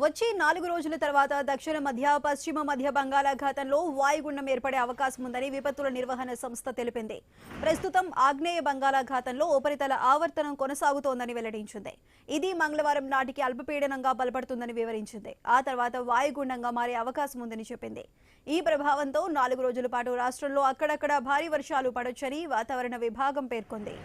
వచ్చే నాలుగు రోజుల తర్వాత దక్షిణ మధ్య పశ్చిమ మధ్య బంగాళాఖాతంలో వాయుగుండం ఏర్పడే అవకాశం ఉందని విపత్తుల నిర్వహణ సంస్థ తెలిపింది. ప్రస్తుతం ఆగ్నేయ బంగాళాఖాతంలో ఉపరితల ఆవర్తనం కొనసాగుతోందని వెల్లడించింది. ఇది మంగళవారం నాటికి అల్పపీడనంగా బలపడుతుందని వివరించింది. ఆ తర్వాత వాయుగుండంగా మారే అవకాశం ఉందని చెప్పింది. ఈ ప్రభావంతో నాలుగు రోజుల పాటు రాష్ట్రంలో అక్కడక్కడ భారీ వర్షాలు పడొచ్చని వాతావరణ విభాగం పేర్కొంది.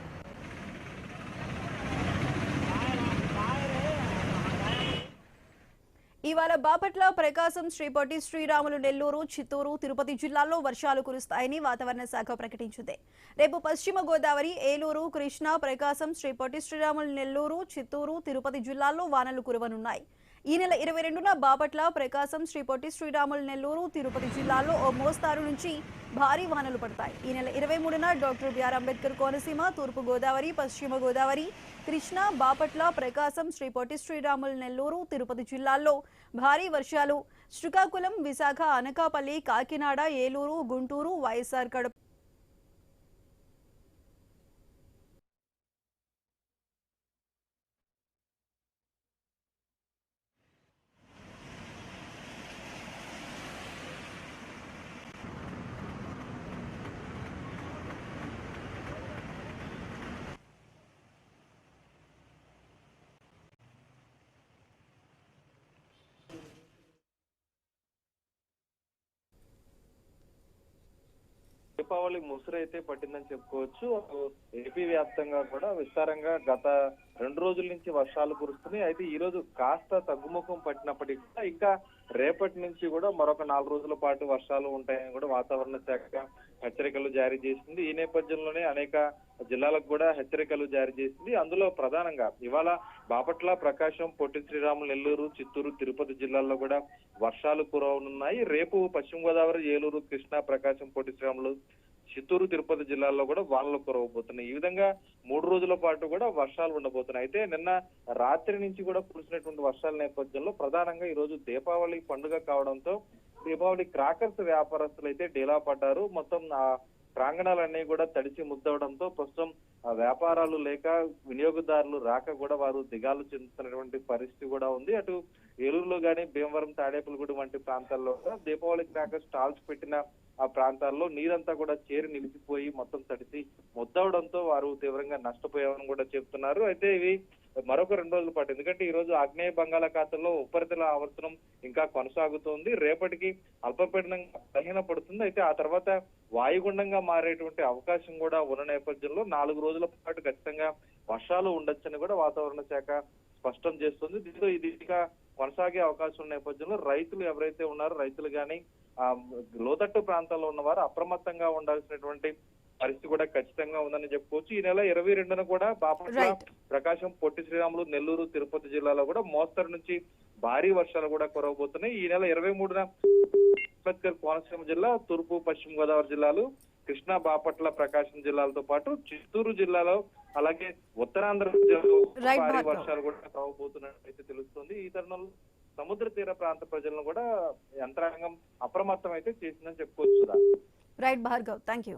ఇవాళ బాపట్ల ప్రకాశం శ్రీ పొట్టి శ్రీరాములు నెల్లూరు చిత్తూరు తిరుపతి జిల్లాల్లో వర్షాలు కురుస్తాయని వాతావరణ శాఖ ప్రకటించింది. రేపు పశ్చిమ గోదావరి ఏలూరు కృష్ణా ప్రకాశం శ్రీ పొట్టి శ్రీరాములు నెల్లూరు చిత్తూరు తిరుపతి జిల్లాల్లో వానలు కురవనున్నాయి. ఈ నెల ఇరవై రెండున బాపట్ల ప్రకాశం శ్రీ పొట్టి శ్రీరాములు నెల్లూరు తిరుపతి జిల్లాల్లో ఓ మోస్తారు నుంచి భారీ వానలు పడతాయి. ఈ నెల ఇరవై మూడున డాక్టర్ బిఆర్ అంబేద్కర్ కోనసీమ తూర్పు గోదావరి పశ్చిమ గోదావరి కృష్ణా బాపట్ల ప్రకాశం శ్రీ పొట్టి శ్రీరాములు నెల్లూరు తిరుపతి జిల్లాల్లో భారీ వర్షాలు. శ్రీకాకుళం విశాఖ అనకాపల్లి కాకినాడ ఏలూరు గుంటూరు వైఎస్ఆర్ కడప దీపావళి ముసరైతే పట్టిందని చెప్పుకోవచ్చు. ఏపీ వ్యాప్తంగా కూడా విస్తారంగా గత రెండు రోజుల నుంచి వర్షాలు కురుస్తున్నాయి. అయితే ఈ రోజు కాస్త తగ్గుముఖం పట్టినప్పటికీ కూడా ఇంకా రేపటి నుంచి కూడా మరొక నాలుగు రోజుల పాటు వర్షాలు ఉంటాయని కూడా వాతావరణ శాఖ హెచ్చరికలు జారీ చేసింది. ఈ నేపథ్యంలోనే అనేక జిల్లాలకు కూడా హెచ్చరికలు జారీ చేసింది. అందులో ప్రధానంగా ఇవాళ బాపట్ల ప్రకాశం పొట్టి శ్రీరాములు నెల్లూరు చిత్తూరు తిరుపతి జిల్లాల్లో కూడా వర్షాలు కురవనున్నాయి. రేపు పశ్చిమ గోదావరి ఏలూరు కృష్ణా ప్రకాశం పొట్టి శ్రీరాములు చిత్తూరు తిరుపతి జిల్లాల్లో కూడా వానలు కురవబోతున్నాయి. ఈ విధంగా మూడు రోజుల పాటు కూడా వర్షాలు ఉండబోతున్నాయి. అయితే నిన్న రాత్రి నుంచి కూడా కురిసినటువంటి వర్షాల నేపథ్యంలో ప్రధానంగా ఈ రోజు దీపావళి పండుగ కావడంతో దీపావళి క్రాకర్స్ వ్యాపారస్తులు అయితే డీలా పడ్డారు. మొత్తం ప్రాంగణాలన్నీ కూడా తడిచి ముద్దవడంతో ప్రస్తుతం వ్యాపారాలు లేక వినియోగదారులు రాక కూడా వారు దిగాలు చెందుతున్నటువంటి పరిస్థితి కూడా ఉంది. అటు ఏలూరులో కానీ భీమవరం తాడేపల్లిగూడెం వంటి ప్రాంతాల్లో కూడా దీపావళి క్రాకర్ స్టాల్స్ పెట్టిన ఆ ప్రాంతాల్లో నీరంతా కూడా చేరి నిలిచిపోయి మొత్తం తడిసి మొద్దవడంతో వారు తీవ్రంగా నష్టపోయామని కూడా చెప్తున్నారు. అయితే ఇవి మరొక రెండు రోజుల పాటు ఎందుకంటే ఈ రోజు ఆగ్నేయ బంగాళాఖాతంలో ఉపరితల ఆవర్తనం ఇంకా కొనసాగుతోంది. రేపటికి అల్పపీడనంగా బలహీనపడుతుంది. అయితే ఆ తర్వాత వాయుగుండంగా మారేటువంటి అవకాశం కూడా ఉన్న నేపథ్యంలో నాలుగు రోజుల పాటు ఖచ్చితంగా వర్షాలు ఉండొచ్చని కూడా వాతావరణ శాఖ స్పష్టం చేస్తుంది. దీంతో ఇది ఇంకా కొనసాగే అవకాశం ఉన్న నేపథ్యంలో రైతులు ఎవరైతే ఉన్నారో రైతులు కానీ లోతట్టు ప్రాంతాల్లో ఉన్నవారు అప్రమత్తంగా ఉండాల్సినటువంటి పరిస్థితి కూడా ఖచ్చితంగా ఉందని చెప్పుకోవచ్చు ఈ నెల ఇరవై రెండున కూడా బాపట్ల. ప్రకాశం పొట్టి శ్రీరాములు నెల్లూరు తిరుపతి జిల్లాలో కూడా మోస్తరు నుంచి భారీ వర్షాలు కూడా కురవబోతున్నాయి ఈ నెల ఇరవై మూడున అంబేద్కర్ కోనసీమ జిల్లా తూర్పు పశ్చిమ గోదావరి జిల్లాలు కృష్ణా బాపట్ల ప్రకాశం జిల్లాలతో పాటు చిత్తూరు జిల్లాలో అలాగే ఉత్తరాంధ్ర జిల్లాలో భారీ. వర్షాలు కూడా కురవబోతున్నట్టు తెలుస్తుంది ఈ తరుణంలో సముద్ర తీర ప్రాంత ప్రజలను కూడా యంత్రాంగం అప్రమత్తం అయితే చేసిందని చెప్పుకోవచ్చు రైట్ భార్గవ్ థ్యాంక్ యూ